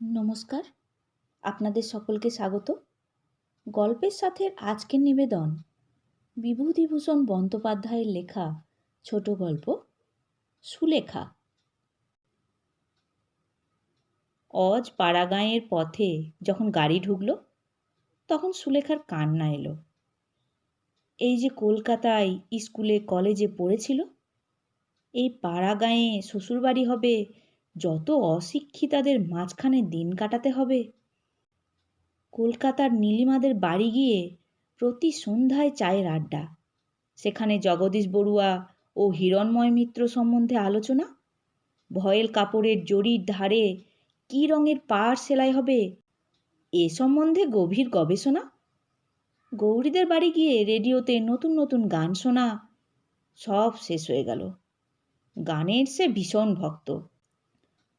নমস্কার। আপনাদের সকলকে স্বাগত। গল্পের সাথে আজকের নিবেদন বিভূতিভূষণ বন্দ্যোপাধ্যায়ের লেখা ছোট গল্প সুলেখা। অজ পাড়াগাঁয়ের পথে যখন গাড়ি ঢুকলো, তখন সুলেখার কান্না এলো। এই যে কলকাতায় স্কুলে কলেজে পড়েছিল, এই পাড়াগাঁয়ে শ্বশুরবাড়ি হবে যত অশিক্ষিতাদের মাঝখানে দিন কাটাতে হবে। কলকাতার নীলিমাদের বাড়ি গিয়ে প্রতি সন্ধ্যায় চায়ের আড্ডা। সেখানে জগদীশ বড়ুয়া ও হিরণময় মিত্র সম্বন্ধে আলোচনা। ভয়েল কাপড়ের জরির ধারে কী রঙের পাড় সেলাই হবে, এ সম্বন্ধে গভীর গবেষণা। গৌরীদের বাড়ি গিয়ে রেডিওতে নতুন নতুন গান শোনা, সব শেষ হয়ে গেল। গানের সে ভীষণ ভক্ত।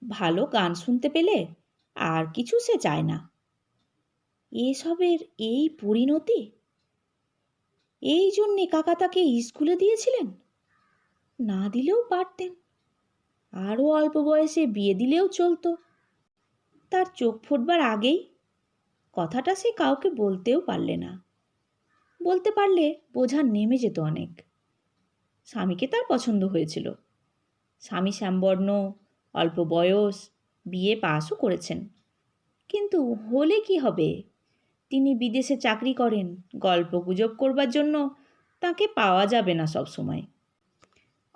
ভালো গান শুনতে পেলে আর কিছু সে চায় না। এসবের এই পরিণতি? এই জন্যে কাকা তাকে স্কুলে দিয়েছিলেন? না দিলেও পারতেন। আরও অল্প বয়সে বিয়ে দিলেও চলতো। তার চোখ ফুটবার আগেই কথাটা সে কাউকে বলতেও পারলে না। বলতে পারলে বোঝা নেমে যেত অনেক। স্বামীকে তার পছন্দ হয়েছিল। স্বামী শ্যামবর্ণ অল্প বয়স, বিয়ে পাসও করেছেন। কিন্তু হলে কি হবে? তিনি বিদেশে চাকরি করেন, গল্প গুজব করবার জন্য তাকে পাওয়া যাবে না সব সময়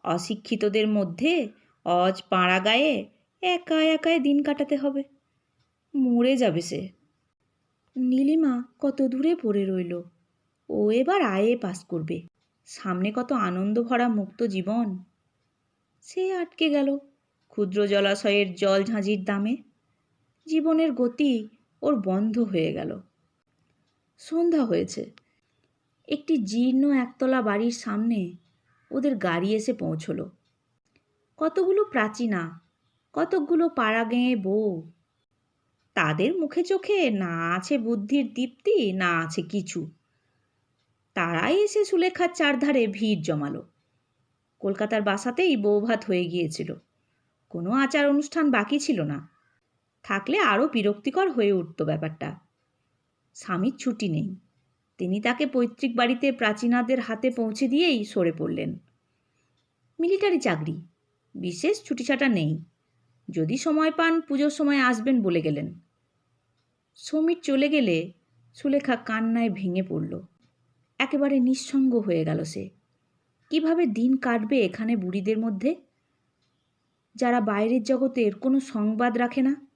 অশিক্ষিতদের মধ্যে অজ পাড়া গায়ে একা একাই দিন কাটাতে হবে। মরে যাবে সে। নীলিমা কত দূরে পড়ে রইল। ও এবার আয়ে পাস করবে। সামনে কত আনন্দ ভরা মুক্ত জীবন। সে আটকে গেল। ক্ষুদ্র জলাশয়ের জল ঝাঁঝির দামে। জীবনের গতি ওর বন্ধ হয়ে গেল। সন্ধ্যা হয়েছে। একটি জীর্ণ একতলা বাড়ির সামনে ওদের গাড়ি এসে পৌঁছল। কতগুলো প্রাচীনা, কতকগুলো পাড়া গেঁয়ে বউ। তাদের মুখে চোখে না আছে বুদ্ধির দীপ্তি, না আছে কিছু। তারাই এসে সুলেখার চারধারে ভিড় জমালো। কলকাতার বাসাতেই বৌভাত হয়ে গিয়েছিল। কোনো আচার অনুষ্ঠান বাকি ছিল না। থাকলে আরও বিরক্তিকর হয়ে উঠত ব্যাপারটা। স্বামীর ছুটি নেই। তিনি তাকে পৈতৃক বাড়িতে প্রাচীনাদের হাতে পৌঁছে দিয়েই সরে পড়লেন। মিলিটারি চাকরি। বিশেষ ছুটিছাটা নেই। যদি সময় পান, পুজোর সময় আসবেন বলে গেলেন। সমীর চলে গেলে সুলেখা কান্নায় ভেঙে পড়ল। একেবারে নিঃসঙ্গ হয়ে গেল সে। কীভাবে দিন কাটবে এখানে বুড়িদের মধ্যে? যারা বাইরের জগতের কোনো সংবাদ রাখে না?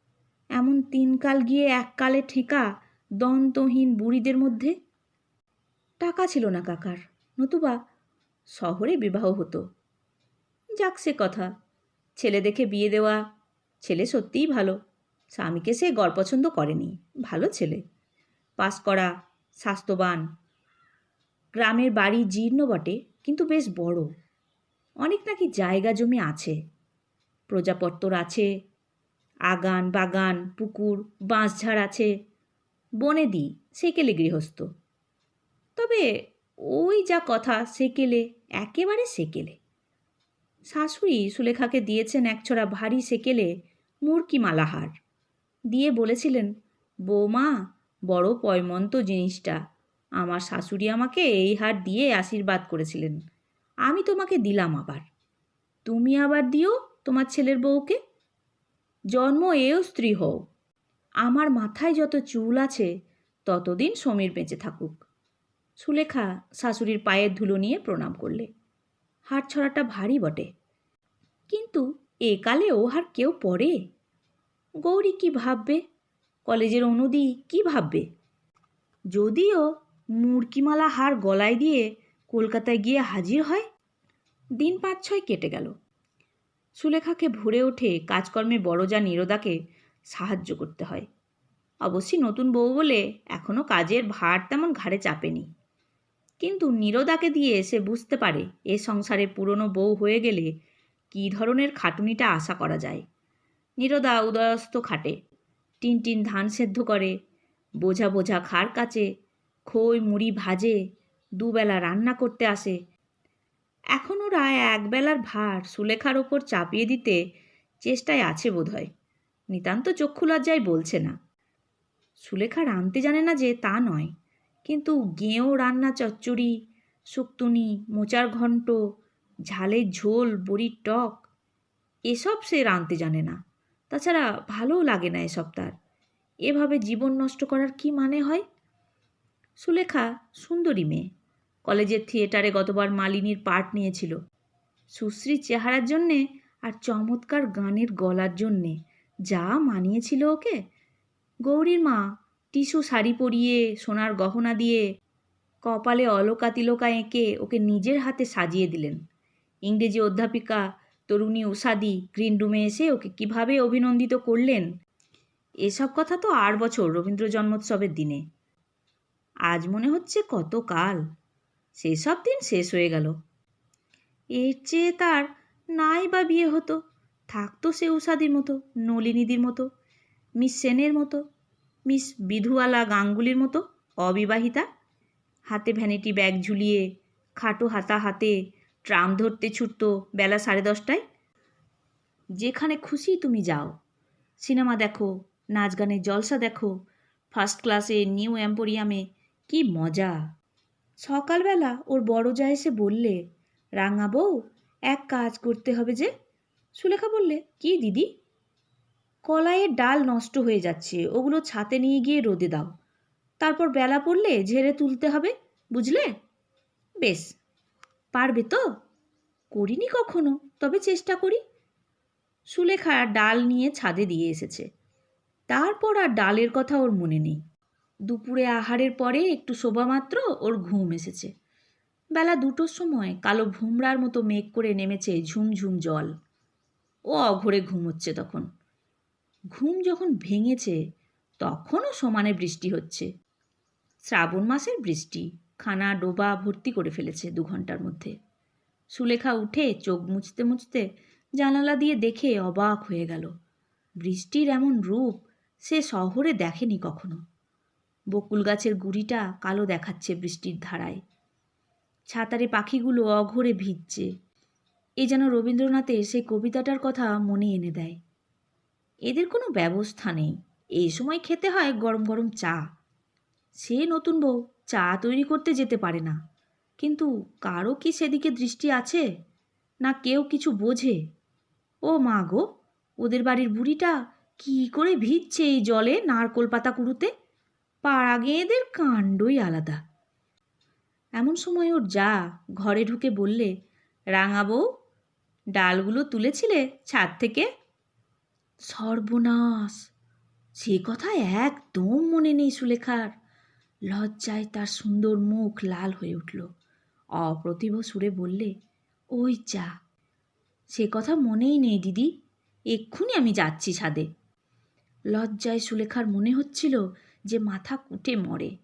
এমন তিনকাল গিয়ে এককালে ঠেকা দন্তহীন বুড়িদের মধ্যে? টাকা ছিল না কাকার, নতুবা শহরে বিবাহ হতো। যাক সে কথা, ছেলে দেখে বিয়ে দেওয়া, ছেলে সত্যিই ভালো, স্বামীকে সে গড় পছন্দ করেনি, ভালো ছেলে। পাস করা, স্বাস্থ্যবান। গ্রামের বাড়ি জীর্ণ বটে, কিন্তু বেশ বড়। অনেক নাকি জায়গা জমি আছে প্রজাপত্তর আছে। আগান বাগান, পুকুর বাঁশঝাড় আছে। বনে বনেদি, সেকেলে গৃহস্থ। তবে ওই যা কথা, সেকেলে, একেবারে সেকেলে। শাশুড়ি সুলেখাকে দিয়েছেন একছড়া ভারী সেকেলে মুরকি মালাহার দিয়ে বলেছিলেন, বৌমা, বড় পয়মন্ত জিনিসটা। আমার শাশুড়ি আমাকে এই হার দিয়ে আশীর্বাদ করেছিলেন। আমি তোমাকে দিলাম আবার। তুমি আবার দিও তোমার ছেলের বউকে? জন্ম এও স্ত্রী হও। আমার মাথায় যত চুল আছে, ততদিন সমীর বেঁচে থাকুক। সুলেখা শাশুড়ির পায়ের ধুলো নিয়ে প্রণাম করলে। হাট ছড়াটা ভারী বটে। কিন্তু একালে ও হার কেউ পড়ে? গৌরী কি ভাববে? কলেজের অনুদি কি ভাববে? যদিও মুরকিমালা হার গলায় দিয়ে কলকাতায় গিয়ে হাজির হয়, দিন পাঁচ ছয় কেটে গেল। সুলেখাকে ভরে ওঠে কাজকর্মে বড় যা নিরোদাকে সাহায্য করতে হয়। অবশ্যই নতুন বউ বলে এখনও কাজের ভার তেমন ঘাড়ে চাপেনি। কিন্তু নিরোদাকে দিয়ে সে বুঝতে পারে এ সংসারে পুরনো বউ হয়ে গেলে কী ধরনের খাটুনিটা আশা করা যায়। নিরোদা উদয়স্ত খাটে, টিন টিন ধান সেদ্ধ করে, বোঝা বোঝা খাড় কাচে, খই মুড়ি ভাজে, দুবেলা রান্না করতে আসে এখন ওরা একবেলার ভার সুলেখার ওপর চাপিয়ে দিতে চেষ্টায় আছে বোধহয়। নিতান্ত চক্ষু লজ্জায় বলছে না। সুলেখা রাঁধতে জানে না যে তা নয়, কিন্তু গেঁয়ো, রান্না চচ্চড়ি, শুক্তুনি, মোচার ঘন্ট ঝালের ঝোল, বড়ির টক, এসব সে রাঁধতে জানে না। তাছাড়া ভালোও লাগে না এসব তার। এভাবে জীবন নষ্ট করার কি মানে হয়? সুলেখা সুন্দরী মেয়ে। কলেজের থিয়েটারে গতবার মালিনীর পার্ট নিয়েছিল। সুশ্রী চেহারার জন্যে আর চমৎকার গানের গলার জন্যে। যা মানিয়েছিল ওকে। গৌরীর মা টিস্যু শাড়ি পরিয়ে, সোনার গহনা দিয়ে, কপালে অলকা তিলকা এঁকে ওকে নিজের হাতে সাজিয়ে দিলেন। ইংরেজি অধ্যাপিকা তরুণী উষাদি গ্রিন রুমে এসে ওকে কীভাবে অভিনন্দিত করলেন? এসব কথা তো আর বছর রবীন্দ্র জন্মোৎসবের দিনে। আজ মনে হচ্ছে কত কাল সেসব দিন শেষ হয়ে গেল। এর চেয়ে তার নাই বা বিয়ে হতো। থাকতো সে উষাদির মতো, নলিনীদির মতো, মিস সেনের মতো, মিস বিধুয়ালা গাঙ্গুলির মতো, অবিবাহিতা। হাতে ভ্যানিটি ব্যাগ ঝুলিয়ে, খাটো হাতা হাতে ট্রাম ধরতে ছুটতো বেলা সাড়ে দশটায়। যেখানে খুশি তুমি যাও। সিনেমা দেখো, নাচ গানের জলসা দেখো, ফার্স্ট ক্লাসে নিউ এম্পোরিয়ামে কি মজা। সকালবেলা ওর বড় যা এসে বললে, রাঙা বউ, এক কাজ করতে হবে যে? সুলেখা বললে, কি দিদি? কলাইয়ের ডাল নষ্ট হয়ে যাচ্ছে, ওগুলো ছাতে নিয়ে গিয়ে রোদে দাও। তারপর বেলা পড়লে ঝেড়ে তুলতে হবে, বুঝলে? বেশ, পারবে তো? করিনি কখনো, তবে চেষ্টা করি। সুলেখা ডাল নিয়ে ছাদে দিয়ে এসেছে। তারপর আর ডালের কথা ওর মনে নেই। দুপুরে আহারের পরে একটু শোভামাত্র ওর ঘুম এসেছে। বেলা দুটোর সময় কালো ভুমরার মতো মেঘ করে নেমেছে ঝুমঝুম জল। ও অঘরে ঘুমোচ্ছে তখন। ঘুম যখন ভেঙেছে, তখনও সমানে বৃষ্টি হচ্ছে। শ্রাবণ মাসের বৃষ্টি খানা ডোবা ভর্তি করে ফেলেছে দু ঘণ্টার মধ্যে। সুলেখা উঠে চোখ মুছতে মুছতে জানালা দিয়ে দেখে অবাক হয়ে গেল। বৃষ্টির এমন রূপ সে শহরে দেখেনি কখনো। বকুল গাছের গুড়িটা কালো দেখাচ্ছে বৃষ্টির ধারায়। ছাতারে পাখিগুলো অঘরে ভিজছে। এ যেন রবীন্দ্রনাথের সেই কবিতাটার কথা মনে এনে দেয়। এদের কোনো ব্যবস্থা নেই। এই সময় খেতে হয় গরম গরম চা। সে নতুন বউ, চা তৈরি করতে যেতে পারে না। কিন্তু কারও কি সেদিকে দৃষ্টি আছে? না কেউ কিছু বোঝে? ও মা গো, ওদের বাড়ির বুড়িটা কি করে ভিজছে এই জলে নারকোল পাতা কুড়ুতে? পাড়া গেঁয়েদের কাণ্ডই আলাদা। এমন সময় ওর যা ঘরে ঢুকে বললে, রাঙা বউ, ডালগুলো তুলেছিলে ছাদ থেকে? সর্বনাশ! সে কথা একদম মনে নেই সুলেখার। লজ্জায় তার সুন্দর মুখ লাল হয়ে উঠল। অপ্রতিভ সুরে বললে, ওই যা, সে কথা মনেই নেই দিদি, এক্ষুনি আমি যাচ্ছি ছাদে। লজ্জায় সুলেখার মনে হচ্ছিল যে মাথা কুটে মরে।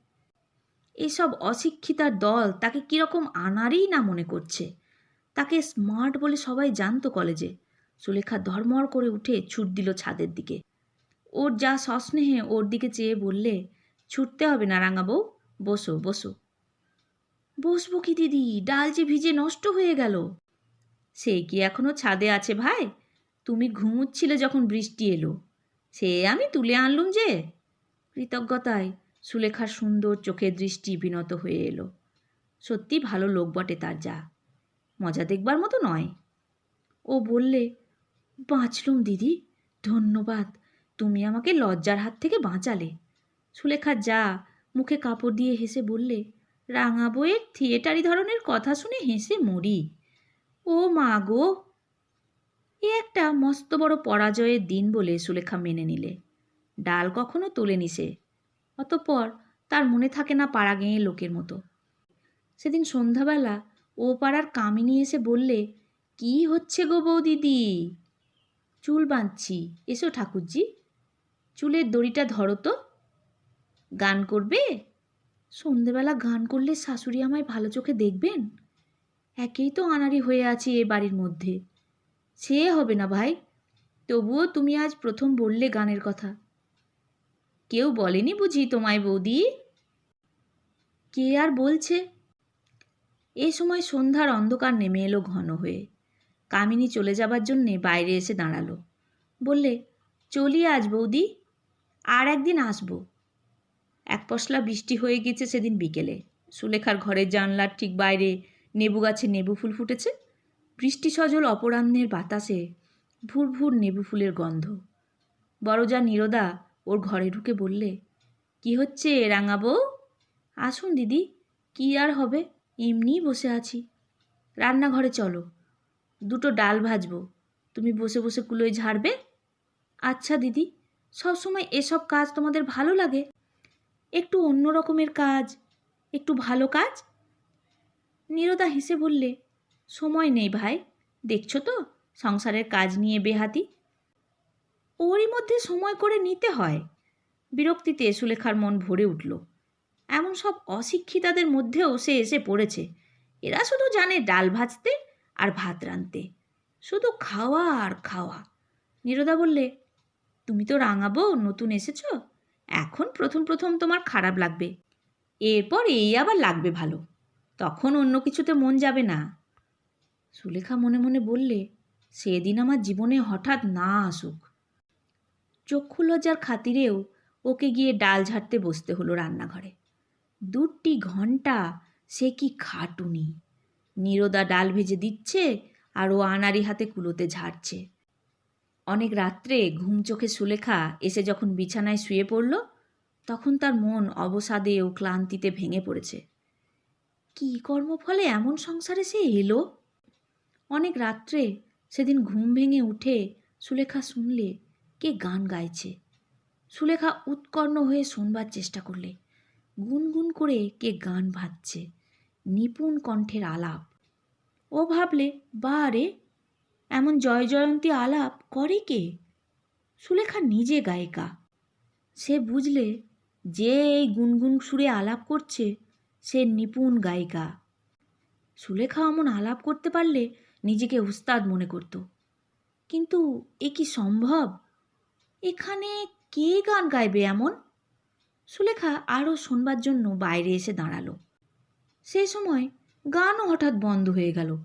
এসব অশিক্ষিতার দল তাকে কীরকম আনারই না মনে করছে। তাকে স্মার্ট বলে সবাই জানতো কলেজে। সুলেখা ধর্মর করে উঠে ছুট দিল ছাদের দিকে। ওর যা সস্নেহে ওর দিকে চেয়ে বললে, ছুটতে হবে না রাঙা বউ, বসো বসো। বসবো কি দিদি? ডাল যে ভিজে নষ্ট হয়ে গেল। সে কি এখনও ছাদে আছে ভাই? তুমি ঘুমুচ্ছিলে যখন বৃষ্টি এলো। সে আমি তুলে আনলুম যে। কৃতজ্ঞতায় সুলেখার সুন্দর চোখের দৃষ্টি বিনত হয়ে এলো। সত্যি ভালো লোক বটে তার যা। মজা দেখবার মতো নয়। ও বললে, বাঁচলুম দিদি, ধন্যবাদ। তুমি আমাকে লজ্জার হাত থেকে বাঁচালে। সুলেখা যা মুখে কাপড় দিয়ে হেসে বললে, রাঙা বইয়ের থিয়েটারি ধরনের কথা শুনে হেসে মরি। ও মা গো! এ একটা মস্ত বড় পরাজয়ের দিন বলে সুলেখা মেনে নিলে। ডাল কখনো তোলেনি সে। অতঃপর তার মনে থাকে না পাড়া গেঁয়ে লোকের মতো। সেদিন সন্ধ্যাবেলা ও পাড়ার কামিনী এসে বললে, কি হচ্ছে গো বৌ দিদি চুল বাঁধছি। এসো ঠাকুরজি। চুলের দড়িটা ধরো তো। গান করবে? সন্ধেবেলা গান করলে শাশুড়ি আমায় ভালো চোখে দেখবেন? একেই তো আনাড়ি হয়ে আছি এ বাড়ির মধ্যে। সে হবে না ভাই। তবুও তুমি আজ প্রথম বললে গানের কথা। কেউ বলেনি বুঝি তোমায় বৌদি? কে আর বলছে? এ সময় সন্ধ্যার অন্ধকার নেমে এলো ঘন হয়ে। কামিনী চলে যাবার জন্যে বাইরে এসে দাঁড়াল। বললে, চলি আজ বৌদি, আর একদিন আসব। এক পশলা বৃষ্টি হয়ে গেছে সেদিন বিকেলে। সুলেখার ঘরের জানলার ঠিক বাইরে নেবু গাছে নেবু ফুল ফুটেছে। বৃষ্টি সজল অপরাহ্নের বাতাসে ভুর ভুর নেবু ফুলের গন্ধ। বড়জা নীরদা ওর ঘরে ঢুকে বললে, কি হচ্ছে রাঙাবো আসুন দিদি, কি আর হবে? এমনিই বসে আছি। রান্নাঘরে চলো। দুটো ডাল ভাজবো। তুমি বসে বসে কুলোয় ঝাড়বে? আচ্ছা দিদি, সবসময় এসব কাজ তোমাদের ভালো লাগে? একটু অন্য রকমের কাজ? একটু ভালো কাজ? নীরদা হেসে বললে, সময় নেই ভাই, দেখছ তো? সংসারের কাজ নিয়ে বেহাতি। ওরই মধ্যে সময় করে নিতে হয়। বিরক্তিতে সুলেখার মন ভরে উঠল। এমন সব অশিক্ষিতাদের মধ্যেও সে এসে পড়েছে। এরা শুধু জানে ডাল ভাজতে আর ভাত রাঁধতে। শুধু খাওয়া আর খাওয়া। নীরদা বললে, তুমি তো রাঙাবো নতুন এসেছ? এখন প্রথম প্রথম তোমার খারাপ লাগবে। এরপর এই আবার লাগবে ভালো। তখন অন্য কিছুতে মন যাবে না। সুলেখা মনে মনে বললে, সেদিন আমার জীবনে হঠাৎ না আসুক। চক্ষু লজ্জার খাতিরেও ওকে গিয়ে ডাল ঝাড়তে বসতে হলো রান্নাঘরে। দুটি ঘণ্টা সে কি খাটুনি। নীরদা ডাল ভেজে দিচ্ছে আর ও আনারি হাতে কুলোতে ঝাড়ছে। অনেক রাত্রে ঘুম চোখে সুলেখা এসে যখন বিছানায় শুয়ে পড়ল, তখন তার মন অবসাদে ও ক্লান্তিতে ভেঙে পড়েছে। কী কর্মফলে এমন সংসারে সে এলো? অনেক রাত্রে সেদিন ঘুম ভেঙে উঠে সুলেখা শুনলে কে গান গাইছে? সুলেখা উৎকর্ণ হয়ে শুনবার চেষ্টা করলে, গুনগুন করে কে গান ভাজছে, নিপুণ কণ্ঠের আলাপ। ও ভাবলে, বা রে, এমন জয় জয়ন্তী আলাপ করে কে? সুলেখা নিজে গায়িকা। সে বুঝলে, যে এই গুনগুন সুরে আলাপ করছে, সে নিপুণ গায়িকা। সুলেখা এমন আলাপ করতে পারলে নিজেকে উস্তাদ মনে করত। কিন্তু এ কি সম্ভব? এখানে কে গান গাইবে এমন? সুলেখা আরও শোনবার জন্য বাইরে এসে দাঁড়াল। সেই সময় গানও হঠাৎ বন্ধ হয়ে গেল।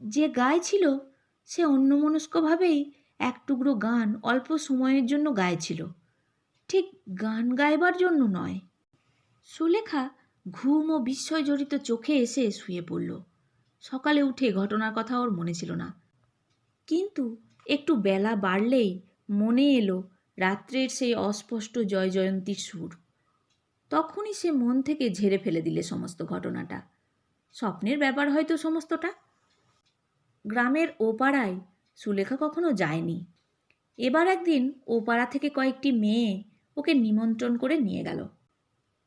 যে গাইছিল, সে অন্যমনস্কভাবেই এক টুকরো গান অল্প সময়ের জন্য গাইছিল। ঠিক গান গাইবার জন্য নয়। সুলেখা ঘুম ও বিস্ময় জড়িত চোখে এসে শুয়ে পড়ল। সকালে উঠে ঘটনার কথা ওর মনে ছিল না। কিন্তু একটু বেলা বাড়লেই মনে এলো রাত্রের সেই অস্পষ্ট জয় জয়ন্তীর সুর। তখনই সে মন থেকে ঝেড়ে ফেলে দিলে সমস্ত ঘটনাটা। স্বপ্নের ব্যাপার হয়তো সমস্তটা। গ্রামের ওপাড়ায় সুলেখা কখনো যায়নি। এবার একদিন ওপাড়া থেকে কয়েকটি মেয়ে ওকে নিমন্ত্রণ করে নিয়ে গেল।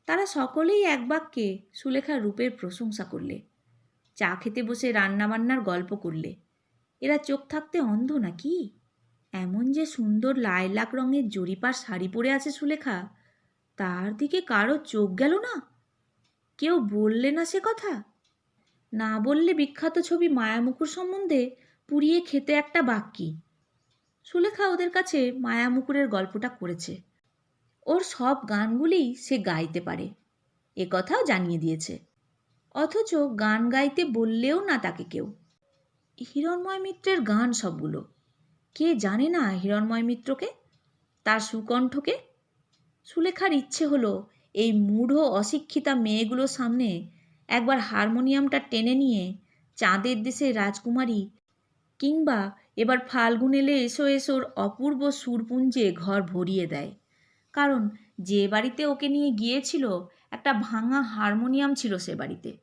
তারা সকলেই এক বাক্যে সুলেখার রূপের প্রশংসা করলে। চা খেতে বসে রান্নাবান্নার গল্প করলে। এরা চোখ থাকতে অন্ধ নাকি? এমন যে সুন্দর লাইলাক রঙের জরিপার শাড়ি পরে আছে সুলেখা, তার দিকে কারও চোখ গেল না? কেউ বললে না সে কথা? না বললে বিখ্যাত ছবি মায়ামুকুর সম্বন্ধে পুড়িয়ে খেতে একটা বাক্যি সুলেখা ওদের কাছে মায়ামুকুরের গল্পটা করেছে। ওর সব গানগুলি সে গাইতে পারে, এ কথাও জানিয়ে দিয়েছে। অথচ গান গাইতে বললেও না তাকে কেউ। হিরণময় মিত্রের গান সবগুলো। কে জানে না হিরণময় মিত্রকে? তার সুকণ্ঠকে? সুলেখার ইচ্ছে হলো এই মূঢ় অশিক্ষিতা মেয়েগুলোর সামনে একবার হারমোনিয়ামটা টেনে নিয়ে চাঁদের দেশের রাজকুমারী কিংবা এবার ফাল্গুন এলে এসো এসোর অপূর্ব সুরপুঞ্জে ঘর ভরিয়ে দেয়। কারণ যে বাড়িতে ওকে নিয়ে গিয়েছিল, একটা ভাঙা হারমোনিয়াম ছিল সে বাড়িতে।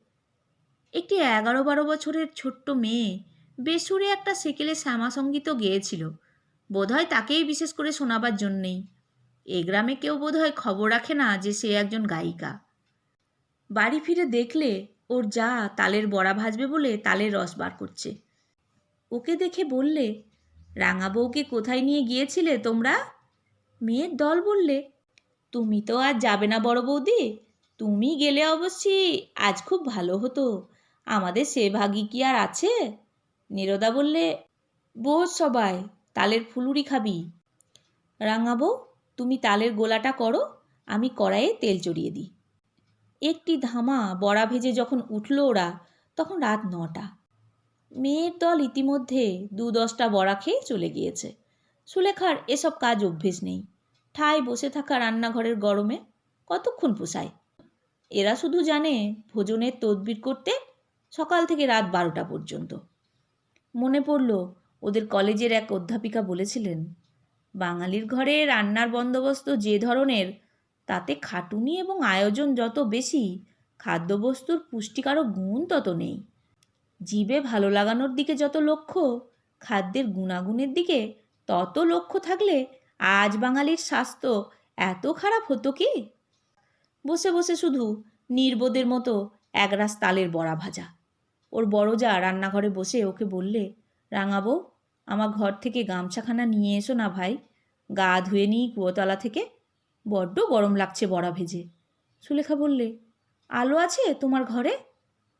একটি এগারো বারো বছরের ছোট্ট মেয়ে বেসুরে একটা সেকেলে শ্যামাসঙ্গীতও গেয়েছিল। বোধহয় তাকেই বিশেষ করে শোনাবার জন্যেই। এ গ্রামে কেউ বোধহয় খবর রাখে না যে সে একজন গায়িকা। বাড়ি ফিরে দেখলে ওর যা তালের বড়া ভাজবে বলে তালের রস বার করছে। ওকে দেখে বললে, রাঙা বউকে কোথায় নিয়ে গিয়েছিলে তোমরা? মেয়ের দল বললে, তুমি তো আর যাবে না বড় বৌদি। তুমি গেলে অবশ্যই আজ খুব ভালো হতো। আমাদের সে ভাগি কি আর আছে? নীরদা বললে, বোঝ সবাই, তালের ফুলুরি খাবি। রাঙাবো তুমি তালের গোলাটা করো, আমি কড়াইয়ে তেল চড়িয়ে দিই। একটি ধামা বড়া ভেজে যখন উঠল ওরা, তখন রাত নটা। মেয়ের দল ইতিমধ্যে দু দশটা বড়া খেয়ে চলে গিয়েছে। সুলেখার এসব কাজ অভ্যেস নেই। ঠায় বসে থাকা রান্নাঘরের গরমে কতক্ষণ পোষায়? এরা শুধু জানে ভোজনের তদবির করতে সকাল থেকে রাত বারোটা পর্যন্ত। মনে পড়ল, ওদের কলেজের এক অধ্যাপিকা বলেছিলেন, বাঙালির ঘরে রান্নার বন্দোবস্ত যে ধরনের, তাতে খাটুনি এবং আয়োজন যত বেশি, খাদ্যবস্তুর পুষ্টিকারক গুণ তত নেই। জিভে ভালো লাগানোর দিকে যত লক্ষ্য, খাদ্যের গুণাগুণের দিকে তত লক্ষ্য থাকলে আজ বাঙালির স্বাস্থ্য এত খারাপ হতো কি? বসে বসে শুধু নির্বোধের মতো একরাশ তালের বড়া ভাজা। ওর বড় যা রান্নাঘরে বসে ওকে বললে, রাঙাবো, আমার ঘর থেকে গামছাখানা নিয়ে এসো না ভাই, গা ধুয়ে নিই কুয়োতলা থেকে, বড্ড গরম লাগছে বড়া ভেজে। সুলেখা বললে, আলো আছে তোমার ঘরে?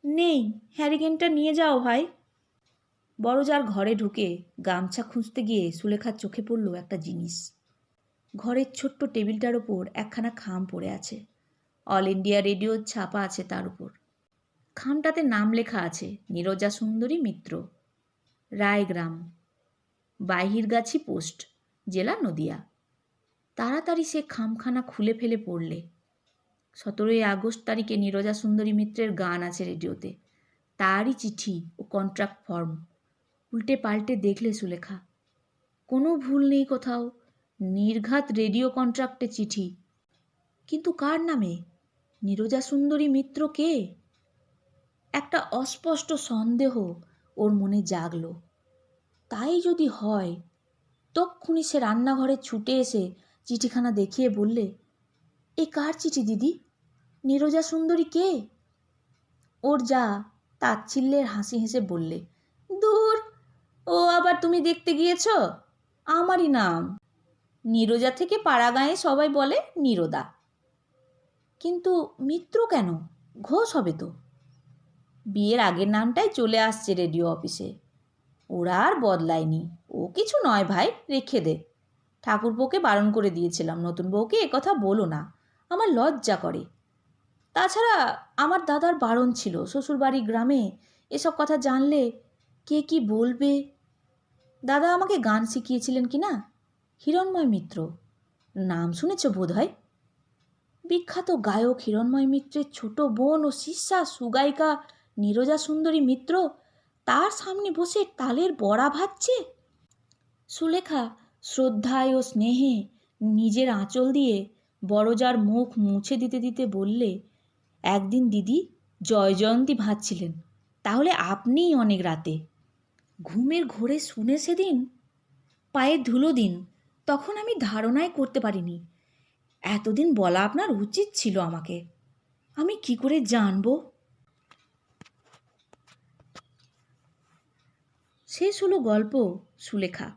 নেই, হ্যারিকেনটা নিয়ে যাও ভাই। বড়জার ঘরে ঢুকে গামছা খুঁজতে গিয়ে সুলেখার চোখে পড়ল একটা জিনিস। ঘরের ছোট্ট টেবিলটার ওপর একখানা খাম পড়ে আছে। অল ইন্ডিয়া রেডিওর ছাপা আছে তার উপর। খামটাতে নাম লেখা আছে, নীরজা সুন্দরী মিত্র। রায়গ্রাম। বাহিরগাছি পোস্ট, জেলা নদিয়া। তাড়াতাড়ি সে খামখানা খুলে ফেলে পড়লে। সতেরোই আগস্ট তারিখে নীরজা সুন্দরী মিত্রের গান আছে রেডিওতে। তারই চিঠি ও কন্ট্রাক্ট ফর্ম উল্টে পাল্টে দেখলে সুলেখা। কোনো ভুল নেই কোথাও। নির্ঘাত রেডিও কন্ট্রাক্টে চিঠি। কিন্তু কার নামে? নীরজা সুন্দরী মিত্র কে? একটা অস্পষ্ট সন্দেহ ওর মনে জাগলো। তাই যদি হয়, তক্ষুনি সে রান্নাঘরে ছুটে এসে চিঠিখানা দেখিয়ে বললে, এ কার চিঠি দিদি? নীরজা সুন্দরী কে? ওর যা তাচ্ছিল্যের হাসি হেসে বললে, দূর, ও আবার তুমি দেখতে গিয়েছ? আমারই নাম। নীরজা থেকে পাড়া গাঁয়ে সবাই বলে, নীরদা। কিন্তু মিত্র কেন? ঘোষ হবে তো। বিয়ের আগের নামটাই চলে আসছে রেডিও অফিসে। ওরা আর বদলায়নি। ও কিছু নয় ভাই, রেখে দে। ঠাকুরপোকে বারণ করে দিয়েছিলাম। নতুন বউকে কথা বলো না। আমার লজ্জা করে। তাছাড়া আমার দাদার বারণ ছিল। শ্বশুরবাড়ি গ্রামে এসব কথা জানলে কে কি বলবে? দাদা আমাকে গান শিখিয়েছিলেন কি না? হিরণময় মিত্র। নাম শুনেছ বোধ হয় বিখ্যাত গায়ক হিরণময় মিত্রের ছোট বোন ও শিষ্যা সুগায়িকা নীরজা সুন্দরী মিত্র তার সামনে বসে তালের বড়া ভাজছে? সুলেখা শ্রদ্ধায় ও স্নেহে নিজের আঁচল দিয়ে বড়জার মুখ মুছে দিতে দিতে বললে, একদিন দিদি জয়জয়ন্তী ভাজছিলেন, তাহলে আপনিই অনেক রাতে। ঘুমের ঘোরে শুনে সেদিন পায়ে ধুলো দিন, তখন আমি ধারণাই করতে পারিনি। এতদিন বলা আপনার উচিত ছিল আমাকে। আমি কি করে জানব? শেষ হলো গল্প, সুলেখা।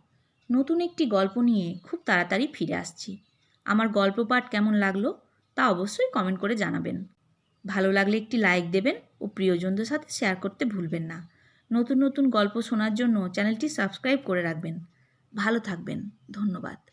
নতুন একটি গল্প নিয়ে খুব তাড়াতাড়ি ফিরে আসছি। আমার গল্প পাঠ কেমন লাগল তা অবশ্যই কমেন্ট করে জানাবেন। ভালো লাগলে একটি লাইক দেবেন ও প্রিয়জনদের সাথে শেয়ার করতে ভুলবেন না। নতুন নতুন গল্প শোনার জন্য চ্যানেলটি সাবস্ক্রাইব করে রাখবেন। ভালো থাকবেন। ধন্যবাদ।